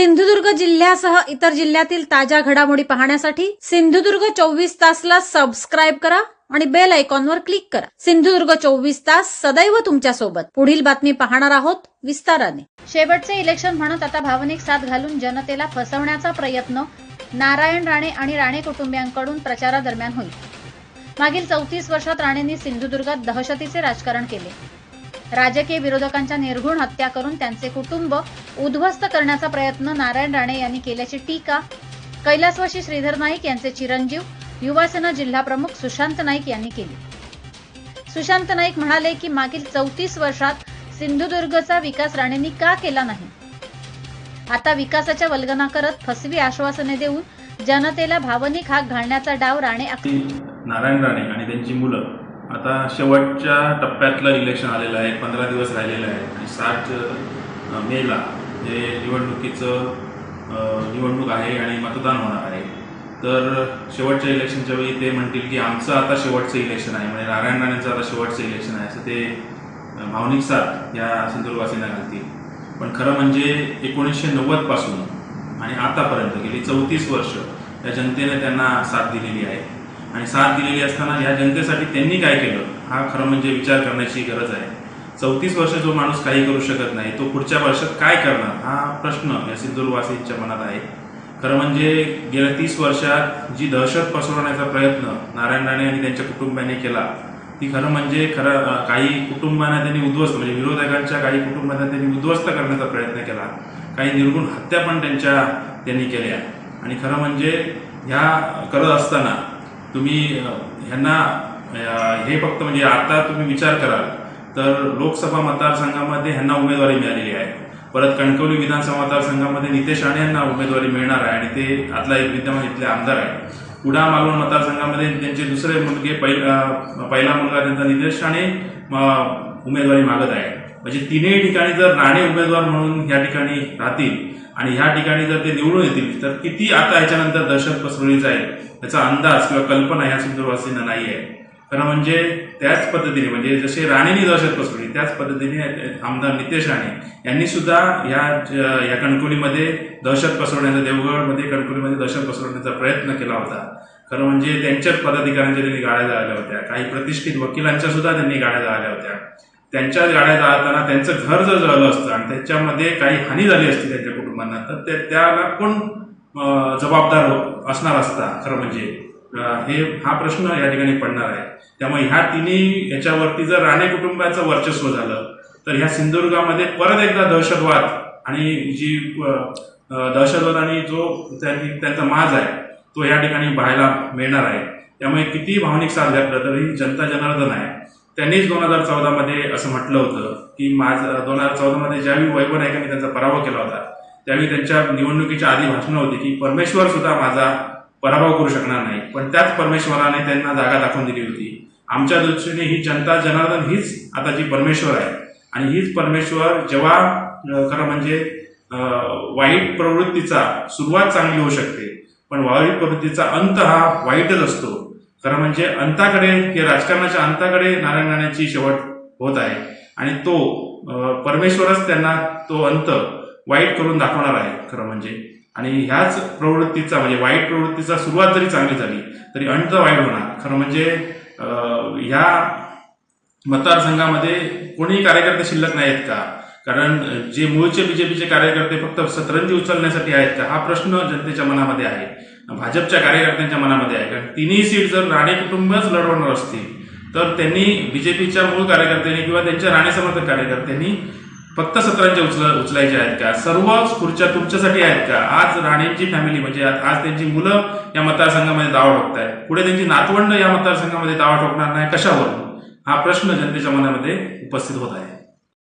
सिंधुदुर्ग जिल्ह्यासह इतर जिल्ह्यातील ताज्या घडामोडी पाहण्यासाठी सिंधुदुर्ग चोवीस तासला सबस्क्राईब करा आणि बेल आयकॉनवर क्लिक करा. सिंधुदुर्ग चोवीस तास सदैव तुमच्यासोबत पुढील बातमी पाहणार आहोत विस्ताराने. शेवटचे इलेक्शन म्हणत आता भावनिक साथ घालून जनतेला फसवण्याचा प्रयत्न नारायण राणे आणि राणे कुटुंबियांकडून प्रचारादरम्यान होईल. मागील चौतीस वर्षात राणेंनी सिंधुदुर्गात दहशतीचे राजकारण केले. राजकीय विरोधकांच्या निर्घुण हत्या करून त्यांचे कुटुंब उद्ध्वस्त करण्याचा प्रयत्न नारायण राणे यांनी केल्याची टीका कैलासवाशी श्रीधर नाईक यांचे चिरंजीव युवासेना जिल्हा प्रमुख सुशांत नाईक यांनी केली. सुशांत नाईक म्हणाले की मागील चौतीस वर्षात सिंधुदुर्गचा विकास राणेंनी का केला नाही? आता विकासाच्या वल्गना करत फसवी आश्वासने देऊन जनतेला भावनिक हाक घालण्याचा डाव राणे नारायण राणे आणि त्यांची मुलं आता शेवटच्या टप्प्यातलं इलेक्शन आलेलं आहे पंधरा दिवस राहिलेलं आहे. आणि सात मेला हे निवडणुकीचं निवडणूक आहे आणि मतदान होणार आहे. तर शेवटच्या इलेक्शनच्या वेळी ते म्हणतील की आमचं आता शेवटचं इलेक्शन आहे. म्हणजे नारायण राणेंचं आता शेवटचं इलेक्शन आहे असं ते भावनिक साथ या सिंधुदुर्गवासींना घालतील. पण खरं म्हणजे एकोणीसशे नव्वदपासून आणि आतापर्यंत गेली चौतीस वर्ष या जनतेने त्यांना साथ दिलेली आहे. आणि साथ दिलेली असताना या जनतेसाठी त्यांनी काय केलं हा खरं म्हणजे विचार करण्याची गरज आहे. चौतीस वर्ष जो माणूस काही करू शकत नाही तो पुढच्या वर्षात काय करणार? हा प्रश्न या सिंधुदुर्गवासींच्या मनात आहे. खरं म्हणजे गेल्या तीस वर्षात जी दहशत पसरवण्याचा प्रयत्न नारायण राणे आणि त्यांच्या कुटुंबाने केला ती खरं म्हणजे खरं काही कुटुंबांना त्यांनी उद्ध्वस्त म्हणजे विरोधकांच्या काही कुटुंबांना त्यांनी उद्ध्वस्त करण्याचा प्रयत्न केला. काही निर्गुण हत्या पण त्यांच्या त्यांनी केल्या. आणि खरं म्हणजे ह्या करत असताना तुम्ही ह्यांना हे फक्त म्हणजे आता तुम्ही विचार कराल तर लोकसभा मतदारसंघामध्ये ह्यांना उमेदवारी मिळालेली आहे. परत कणकवली विधानसभा मतदारसंघामध्ये नितेश राणे यांना उमेदवारी मिळणार आहे आणि ते आतला एक विद्यमान इथले आमदार आहे कुडा मालवण मतदारसंघामध्ये त्यांचे दुसरे मुलगे पहिला पहिला मुलगा त्यांचा नितेश राणे उमेदवारी मागत आहे. म्हणजे तिन्ही ठिकाणी जर राणे उमेदवार म्हणून या ठिकाणी राहतील आणि ह्या ठिकाणी जर ते निवडून येतील तर किती आता ह्याच्यानंतर दहशत पसरवली जाईल याचा अंदाज किंवा कल्पना ह्या सुंदरवासींना नाही आहे. खरं म्हणजे त्याच पद्धतीने म्हणजे जसे राणेंनी दहशत पसरवली त्याच पद्धतीने आमदार नितेश राणे यांनी सुद्धा या या कणकोलीमध्ये दहशत पसरवण्याचा देवगडमध्ये कणकोलीमध्ये दहशत पसरवण्याचा प्रयत्न केला होता. खरं म्हणजे त्यांच्याच पदाधिकाऱ्यांच्या त्यांनी गाड्या जाळल्या होत्या काही प्रतिष्ठित वकिलांच्या सुद्धा त्यांनी गाड्या जाळल्या होत्या. त्यांच्या गाड्या जाळताना त्यांचं घर जर जळलं असतं आणि त्याच्यामध्ये काही हानी झाली असती त्यांच्या कुटुंबांना तर ते त्याला कोण जबाबदार असणार असता? खरं म्हणजे हे हा प्रश्न या ठिकाणी पडणार आहे. त्यामुळे ह्या तिन्ही याच्यावरती जर राणे कुटुंबाचं वर्चस्व झालं तर ह्या सिंधुदुर्गामध्ये परत एकदा दहशतवाद आणि जी दहशतवाद आणि जो त्यांनी त्यांचा माज आहे तो या ठिकाणी पाहायला मिळणार आहे. त्यामुळे किती भावनिक साथ घातलं तरी जनता जनार्दन आहे. त्यांनीच दोन हजार चौदामध्ये असं म्हटलं होतं की माझं दोन हजार चौदामध्ये ज्यावेळी वैभव नाईकांनी त्यांचा पराभव केला होता त्यावेळी त्यांच्या निवडणुकीच्या आधी भाषणं होती की परमेश्वर सुद्धा माझा पराभव करू शकणार नाही. पण त्याच परमेश्वराने त्यांना जागा दाखवून दिली होती. आमच्या दृष्टीने ही जनता जनार्दन हीच आता जी परमेश्वर आहे. आणि हीच परमेश्वर जेव्हा खरं म्हणजे वाईट प्रवृत्तीचा सुरुवात चांगली होऊ शकते पण वाईट प्रवृत्तीचा अंत हा वाईटच असतो. खरं म्हणजे अंताकडे हे राजकारणाच्या अंताकडे नारायण राणेची शेवट होत आहे. आणि तो परमेश्वरच त्यांना तो अंत वाईट करून दाखवणार आहे खरं म्हणजे. आणि ह्याच प्रवृत्तीचा म्हणजे वाईट प्रवृत्तीचा सुरुवात जरी चांगली झाली तरी अंत वाईट होणार. खरं म्हणजे ह्या मतदारसंघामध्ये कोणीही कार्यकर्ते शिल्लक नाहीत का? कारण जे मूळचे बीजेपीचे कार्यकर्ते फक्त सतरंजी उचलण्यासाठी आहेत का हा प्रश्न जनतेच्या मनामध्ये आहे. भाजपच्या कार्यकर्त्यांच्या मनामध्ये आहे. कारण तिन्ही सीट जर राणे कुटुंबच लढवणार असतील तर त्यांनी बीजेपीच्या मूळ कार्यकर्त्यांनी किंवा त्यांच्या राणे समर्थक कार्यकर्त्यांनी फक्त सतरांच्या उचल उचलायचे आहेत का? सर्व खुर्च्या तुमच्यासाठी आहेत का? आज राणेंची फॅमिली म्हणजे आज आज त्यांची मुलं या मतदारसंघामध्ये दावा ठोकत आहेत पुढे त्यांची नातवंड या मतदारसंघामध्ये दावा ठोकणार नाही. कशावर हा प्रश्न जनतेच्या मनामध्ये उपस्थित होत आहे.